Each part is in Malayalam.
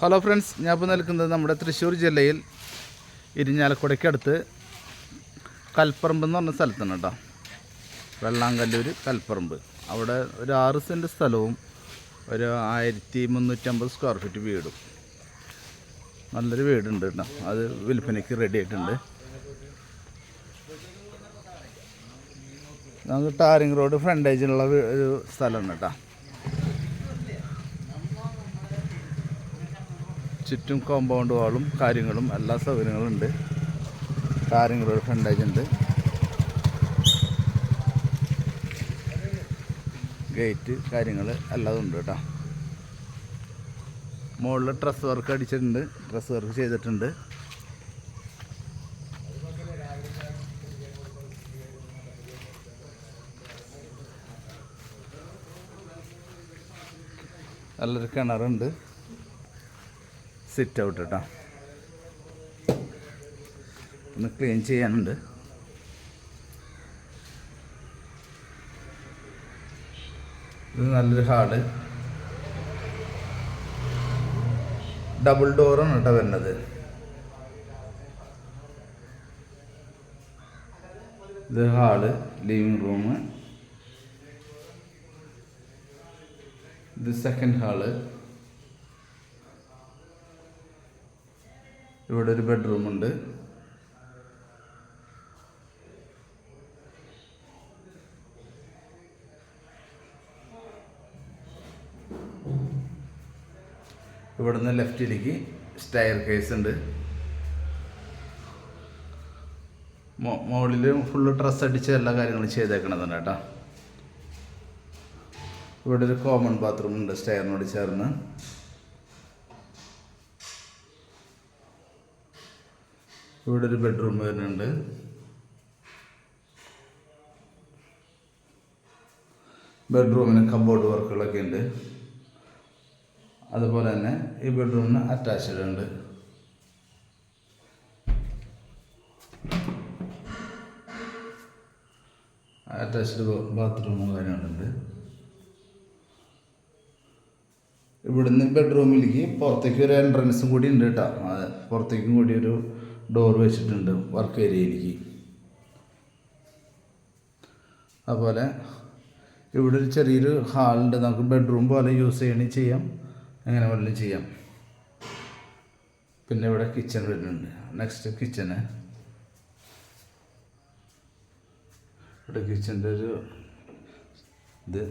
ഹലോ ഫ്രണ്ട്സ് ഞാൻ ഇപ്പോൾ നിൽക്കുന്നത് നമ്മുടെ തൃശ്ശൂർ ജില്ലയിൽ ഇരിഞ്ഞാലക്കുടയ്ക്കടുത്ത് കൽപ്പറമ്പ് എന്ന് പറഞ്ഞ സ്ഥലത്താണ് കേട്ടോ. വെള്ളാങ്കല്ലൂർ കൽപ്പറമ്പ്. അവിടെ ഒരു ആറ് സെന്റ് സ്ഥലവും ഒരു ആയിരത്തി മുന്നൂറ്റമ്പത് സ്ക്വയർ ഫീറ്റ് വീടും. നല്ലൊരു വീടുണ്ട് കേട്ടോ. അത് വിൽപ്പനയ്ക്ക് റെഡി ആയിട്ടുണ്ട്. നമുക്ക് ടാറിങ് റോഡ് ഫ്രണ്ടേജിലുള്ള ഒരു സ്ഥലമാണ് കേട്ടോ. ചുറ്റും കോമ്പൗണ്ട് വാളും കാര്യങ്ങളും എല്ലാ സൗകര്യങ്ങളും ഉണ്ട് കാര്യങ്ങളൊരു ഫ്രണ്ടേജ് ഉണ്ട്. ഗേറ്റ് കാര്യങ്ങൾ എല്ലാം ഉണ്ട് കേട്ടോ. മുകളിൽ ഡ്രസ് വർക്ക് അടിച്ചിട്ടുണ്ട്. ഡ്രസ് വർക്ക് ചെയ്തിട്ടുണ്ട്. നല്ലൊരു കിണറുണ്ട്. സിറ്റ് ഔട്ട് കേട്ടോ ഒന്ന് ക്ലീൻ ചെയ്യാനുണ്ട്. ഇത് നല്ലൊരു ഹാർഡ്. ഡബിൾ ഡോറാണ് കേട്ടോ വരുന്നത്. ഇത് ഹാൾ ലിവിങ് റൂം ഇത് സെക്കൻഡ് ഹാൾ. ഇവിടെ ഒരു ബെഡ്റൂം ഉണ്ട്. ഇവിടുന്ന് ലെഫ്റ്റിലേക്ക് സ്റ്റയർ കേസ് ഉണ്ട്. മുകളിൽ ഫുള്ള് ഡ്രസ്സ് അടിച്ച് എല്ലാ കാര്യങ്ങളും ചെയ്തേക്കണതുണ്ട് കേട്ടോ. ഇവിടെ ഒരു കോമൺ ബാത്റൂം ഉണ്ട് സ്റ്റയറിനോട് ചേർന്ന്. ഇവിടെ ഒരു ബെഡ്റൂം വരുന്നുണ്ട്. ബെഡ്റൂമിന് കബോർഡ് വർക്കുകളൊക്കെ ഉണ്ട്. അതുപോലെ തന്നെ ഈ ബെഡ്റൂമിന് അറ്റാച്ച്ഡ് ഉണ്ട്. അറ്റാച്ച്ഡ് ബാത്റൂമും കാര്യങ്ങളുണ്ട്. ഇവിടുന്ന് ബെഡ്റൂമിലേക്ക് പുറത്തേക്ക് ഒരു എൻട്രൻസും കൂടി ഉണ്ട് കേട്ടോ പുറത്തേക്കും കൂടി ഒരു ഡോർ വെച്ചിട്ടുണ്ട് വർക്ക് ഏരിയയിലേക്ക് അതുപോലെ ഇവിടെ ഒരു ചെറിയൊരു ഹാളുണ്ട് നമുക്ക് ബെഡ്റൂം പോലെ യൂസ് ചെയ്യണമെങ്കിൽ ചെയ്യാം. എങ്ങനെ വേണമെങ്കിലും ചെയ്യാം. പിന്നെ ഇവിടെ കിച്ചൺ വരുന്നുണ്ട്. നെക്സ്റ്റ് കിച്ചണ് ഇവിടെ കിച്ചന്റെ ഒരു ഇത്.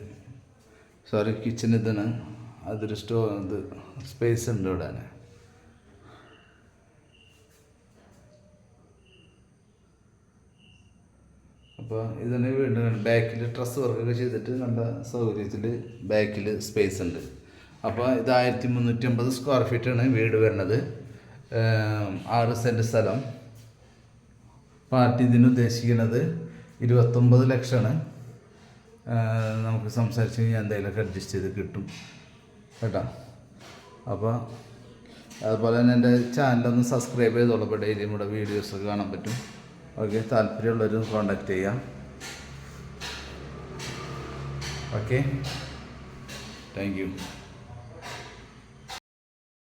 സോറി കിച്ചൺ ഇതാണ്. അതൊരു സ്റ്റോ ഇത് സ്പേസ് ഉണ്ട് ഇവിടെ. അപ്പോൾ ഇതിന് വീണ്ടും ബാക്കിൽ ഡ്രസ്സ് വർക്കൊക്കെ ചെയ്തിട്ട് നല്ല സൗകര്യത്തിൽ ബാക്കിൽ സ്പേസ് ഉണ്ട്. അപ്പോൾ ഇത് ആയിരത്തി മുന്നൂറ്റി അമ്പത് സ്ക്വയർ ഫീറ്റാണ് വീട് വരുന്നത്. ആറ് സെന്റ് സ്ഥലം. പാർട്ടി ഇതിന് ഉദ്ദേശിക്കുന്നത് ഇരുപത്തൊമ്പത് ലക്ഷമാണ്. നമുക്ക് സംസാരിച്ച് കഴിഞ്ഞാൽ എന്തെങ്കിലുമൊക്കെ അഡ്ജസ്റ്റ് ചെയ്ത് കിട്ടും. കേട്ടോ? അപ്പോൾ അതുപോലെ തന്നെ എന്റെ ചാനലൊന്ന് സബ്സ്ക്രൈബ് ചെയ്തോളൂ. അപ്പോൾ ഡെയിലി നമ്മുടെ വീഡിയോസൊക്കെ കാണാൻ പറ്റും. ഓക്കെ താല്പര്യമുള്ളവർ കോണ്ടാക്ട് ചെയ്യാം. Okay thank U